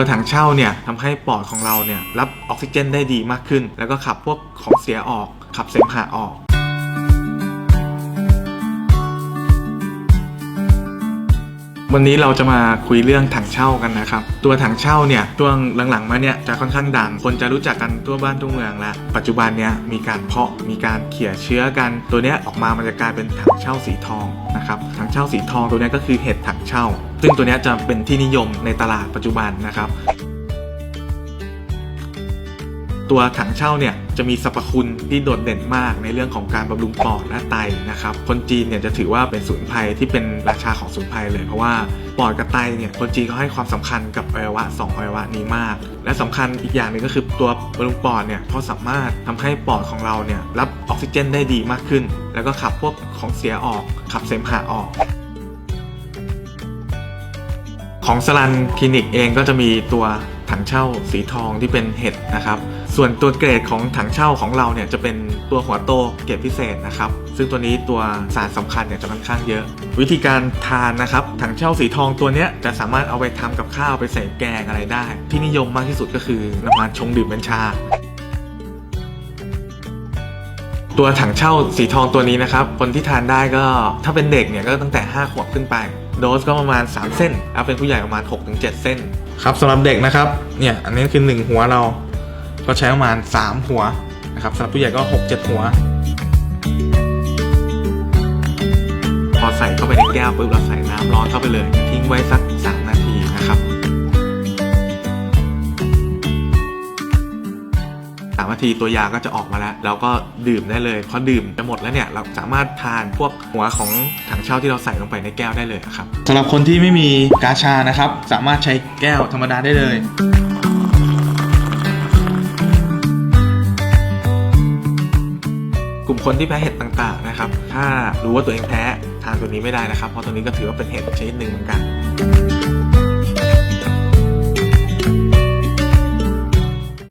ตัวถังเช่าเนี่ยทำให้ปอดของเราเนี่ยรับออกซิเจนได้ดีมากขึ้น แล้วก็ขับพวกของเสียออก ขับเสมหะออก วันนี้เราจะมาคุยเรื่องถังเช่ากันนะครับ ตัวถังเช่าเนี่ยช่วงหลังๆ มาเนี่ยจะค่อนข้างดัง คนจะรู้จักกันทั่วบ้านทั่วเมืองแล้ว ปัจจุบันเนี้ยมีการเพาะมีการเขี่ยเชื้อกัน ตัวเนี้ยออกมามันจะกลายเป็นถังเช่าสีทองนะครับถังเช่าสีทองตัวเนี้ยก็คือเห็ดถังเช่า ซึ่งตัวเนี้ยจะเป็นที่นิยมในตลาดปัจจุบันนะครับ ตัวถังเช่าเนี่ย จะมีสรรพคุณที่โดดเด่นมากในเรื่องของการบำรุงปอดและไตนะครับ คนจีนเนี่ยจะถือว่าเป็นสมุนไพรที่เป็นราชาของสมุนไพรเลยเพราะว่าปอดกับไตเนี่ยคนจีนเขาให้ความสำคัญกับอวัยวะสองอวัยวะนี้มาก และสำคัญอีกอย่างหนึ่งก็คือตัวบำรุงปอดเนี่ยเขาสามารถทำให้ปอดของเราเนี่ยรับออกซิเจนได้ดีมากขึ้น แล้วก็ขับพวกของเสียออกขับเสมหะออกของสลันคลินิกเองก็จะมีตัว ถังเช่าสีทองที่เป็นเห็ดนะครับ ส่วนตัวเกรดของถังเช่าของเราเนี่ยจะเป็นตัวหัวโตเกรดพิเศษนะครับ ซึ่งตัวนี้ตัวสารสำคัญเนี่ยจะค่อนข้างเยอะ วิธีการทานนะครับถังเช่าสีทองตัวเนี้ยจะสามารถเอาไปทำกับข้าวไปใส่แกงอะไรได้ ที่นิยมมากที่สุดก็คือนำมาชงดื่มเป็นชาตัวถังเช่าสีทองตัวนี้นะครับ คนที่ทานได้ก็ถ้าเป็นเด็กเนี่ยก็ตั้งแต่ 5 ขวบขึ้นไป โดสก็ประมาณ 3 เส้นแล้วเป็นผู้ใหญ่ประมาณ 6-7 เส้น ครับสำหรับเด็กนะครับ เนี่ย อันนี้คือ 1 หัวเรา ก็ใช้ประมาณ 3 หัวนะครับสำหรับผู้ใหญ่ก็ 6-7 หัว พอใส่เข้าไปในแก้วปุ๊บเราใส่น้ำร้อนเข้าไปเลย ทิ้งไว้สัก3 สามนาทีตัวยาก็จะออกมาแล้ว เราก็ดื่มได้เลยพอดื่มจะหมดแล้วเนี่ยเราสามารถทานพวกหัวของถังเช่าที่เราใส่ลงไปในแก้วได้เลยครับสำหรับคนที่ไม่มีกาชานะครับ สามารถใช้แก้วธรรมดาได้เลยกลุ่มคนที่แพ้เห็ดต่างๆนะครับ ถ้ารู้ว่าตัวเองแพ้ทานตัวนี้ไม่ได้นะครับ เพราะตัวนี้ก็ถือว่าเป็นเห็ดชนิดหนึ่งเหมือนกัน